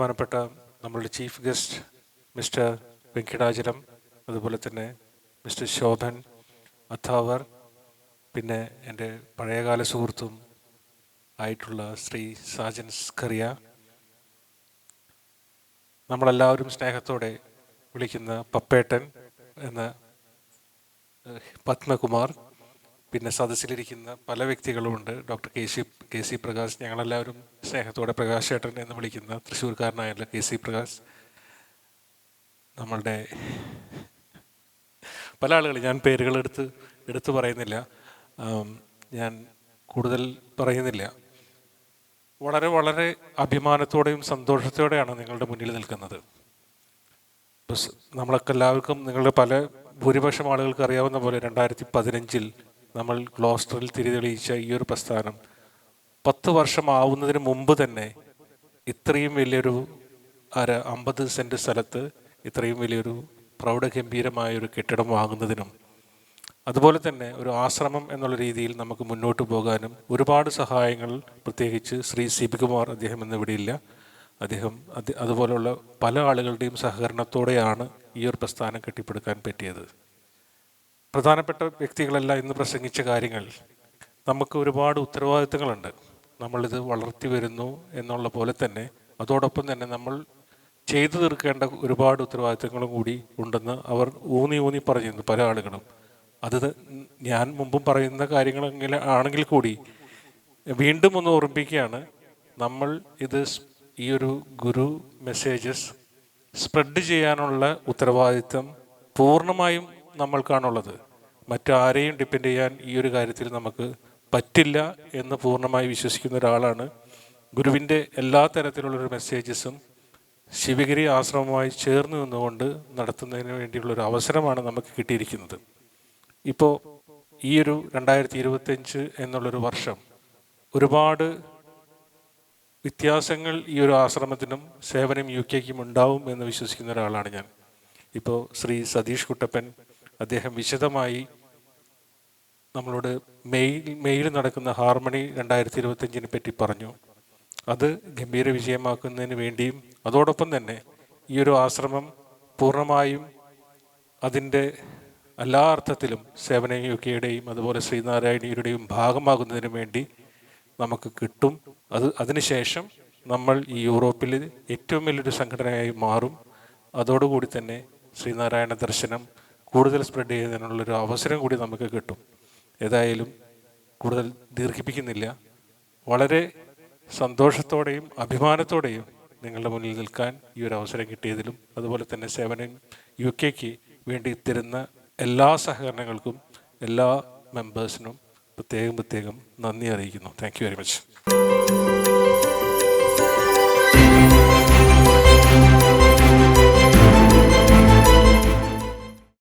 ബഹുമാനപ്പെട്ട നമ്മളുടെ chief guest mister Venkatachalam അതുപോലെ തന്നെ മിസ്റ്റർ ശോഭൻ അഥാവർ പിന്നെ എന്റെ പഴയകാല സുഹൃത്തും ആയിട്ടുള്ള ശ്രീ സാജൻ സ്കറിയ. നമ്മളെല്ലാവരും സ്നേഹത്തോടെ വിളിക്കുന്ന പപ്പേട്ടൻ എന്ന പത്മകുമാർ. പിന്നെ സദസ്സിലിരിക്കുന്ന പല വ്യക്തികളുമുണ്ട്. Doctor K C K C Prakash ഞങ്ങളെല്ലാവരും സ്നേഹത്തോടെ പ്രകാശ് ഏട്ടൻ എന്ന് വിളിക്കുന്ന തൃശ്ശൂർക്കാരനായുള്ള കെ സി പ്രകാശ്. നമ്മളുടെ പല ആളുകൾ ഞാൻ പേരുകൾ എടുത്ത് എടുത്തു പറയുന്നില്ല. ഞാൻ കൂടുതൽ പറയുന്നില്ല. വളരെ വളരെ അഭിമാനത്തോടെയും സന്തോഷത്തോടെയാണ് നിങ്ങളുടെ മുന്നിൽ നിൽക്കുന്നത്. നമ്മളൊക്കെ എല്ലാവർക്കും നിങ്ങളുടെ പല ഭൂരിപക്ഷം ആളുകൾക്ക് അറിയാവുന്ന പോലെ രണ്ടായിരത്തി പതിനഞ്ചിൽ നമ്മൾ ഗ്ലോസ്റ്ററിൽ തിരിതെളിയിച്ച ഈ ഒരു പ്രസ്ഥാനം പത്ത് വർഷം ആവുന്നതിന് മുമ്പ് തന്നെ ഇത്രയും വലിയൊരു അര അമ്പത് സെന്റ് സ്ഥലത്ത് ഇത്രയും വലിയൊരു പ്രൗഢഗംഭീരമായ ഒരു കെട്ടിടം വാങ്ങുന്നതിനും അതുപോലെ തന്നെ ഒരു ആശ്രമം എന്നുള്ള രീതിയിൽ നമുക്ക് മുന്നോട്ട് പോകാനും ഒരുപാട് സഹായങ്ങൾ പ്രത്യേകിച്ച് ശ്രീ സിബികുമാർ അദ്ദേഹം എന്നിവിടെയില്ല. അദ്ദേഹം അത് അതുപോലുള്ള പല ആളുകളുടെയും സഹകരണത്തോടെയാണ് ഈ ഒരു പ്രസ്ഥാനം കെട്ടിപ്പടുക്കാൻ പറ്റിയത്. പ്രധാനപ്പെട്ട വ്യക്തികളെല്ലാം ഇന്ന് പ്രസംഗിച്ച കാര്യങ്ങൾ. നമുക്ക് ഒരുപാട് ഉത്തരവാദിത്തങ്ങളുണ്ട്. നമ്മളിത് വളർത്തി വരുന്നു എന്നുള്ള പോലെ തന്നെ അതോടൊപ്പം തന്നെ നമ്മൾ ചെയ്തു തീർക്കേണ്ട ഒരുപാട് ഉത്തരവാദിത്തങ്ങളും കൂടി ഉണ്ടെന്ന് അവർ ഊന്നി ഊന്നി പറഞ്ഞിരുന്നു പല ആളുകളും. അത് ഞാൻ മുമ്പും പറയുന്ന കാര്യങ്ങളെങ്കിൽ ആണെങ്കിൽ കൂടി വീണ്ടും ഒന്ന് ഓർമ്മിപ്പിക്കുകയാണ്. നമ്മൾ ഇത് ഈ ഒരു ഗുരു മെസ്സേജസ് സ്പ്രെഡ് ചെയ്യാനുള്ള ഉത്തരവാദിത്തം പൂർണമായും നമ്മൾക്കാണുള്ളത് മറ്റാരെയും ഡിപ്പെൻഡ് ചെയ്യാൻ ഈ ഒരു കാര്യത്തിൽ നമുക്ക് പറ്റില്ല എന്ന് പൂർണമായി വിശ്വസിക്കുന്ന ഒരാളാണ്. ഗുരുവിന്റെ എല്ലാ തരത്തിലുള്ളൊരു മെസ്സേജസും ശിവഗിരി ആശ്രമമായി ചേർന്ന് നിന്നുകൊണ്ട് നടത്തുന്നതിന് വേണ്ടിയുള്ള ഒരു അവസരമാണ് നമുക്ക് കിട്ടിയിരിക്കുന്നത്. ഇപ്പോൾ ഈ ഒരു രണ്ടായിരത്തി ഇരുപത്തഞ്ച് എന്നുള്ളൊരു വർഷം ഒരുപാട് വ്യത്യാസങ്ങൾ ഈ ഒരു ആശ്രമത്തിനും സേവനം യു കെക്കും ഉണ്ടാവും എന്ന് വിശ്വസിക്കുന്ന ഒരാളാണ് ഞാൻ. ഇപ്പോൾ ശ്രീ സതീഷ് കുട്ടപ്പൻ അദ്ദേഹം വിശദമായി നമ്മളോട് മെയിൽ മെയിൽ നടക്കുന്ന ഹാർമണി രണ്ടായിരത്തി ഇരുപത്തഞ്ചിനെ പറ്റി പറഞ്ഞു. അത് ഗംഭീര വിജയമാക്കുന്നതിന് വേണ്ടിയും അതോടൊപ്പം തന്നെ ഈ ഒരു ആശ്രമം പൂർണമായും അതിന്റെ എല്ലാ അർത്ഥത്തിലും സേവന യു അതുപോലെ ശ്രീനാരായണീയരുടെയും ഭാഗമാകുന്നതിന് വേണ്ടി നമുക്ക് കിട്ടും. അത് അതിനുശേഷം നമ്മൾ ഈ യൂറോപ്പിൽ ഏറ്റവും വലിയൊരു സംഘടനയായി മാറും. അതോടുകൂടി തന്നെ ശ്രീനാരായണ ദർശനം കൂടുതൽ സ്പ്രെഡ് ചെയ്യുന്നതിനുള്ളൊരു അവസരം കൂടി നമുക്ക് കിട്ടും. ഏതായാലും കൂടുതൽ ദീർഘിപ്പിക്കുന്നില്ല. വളരെ സന്തോഷത്തോടെയും അഭിമാനത്തോടെയും നിങ്ങളുടെ മുന്നിൽ നിൽക്കാൻ ഈ ഒരു അവസരം കിട്ടിയതിലും അതുപോലെ തന്നെ സേവനം യു കെക്ക് വേണ്ടി തരുന്ന എല്ലാ സഹകരണങ്ങൾക്കും എല്ലാ മെമ്പേഴ്സിനും പ്രത്യേകം പ്രത്യേകം നന്ദി അറിയിക്കുന്നു. Thank very much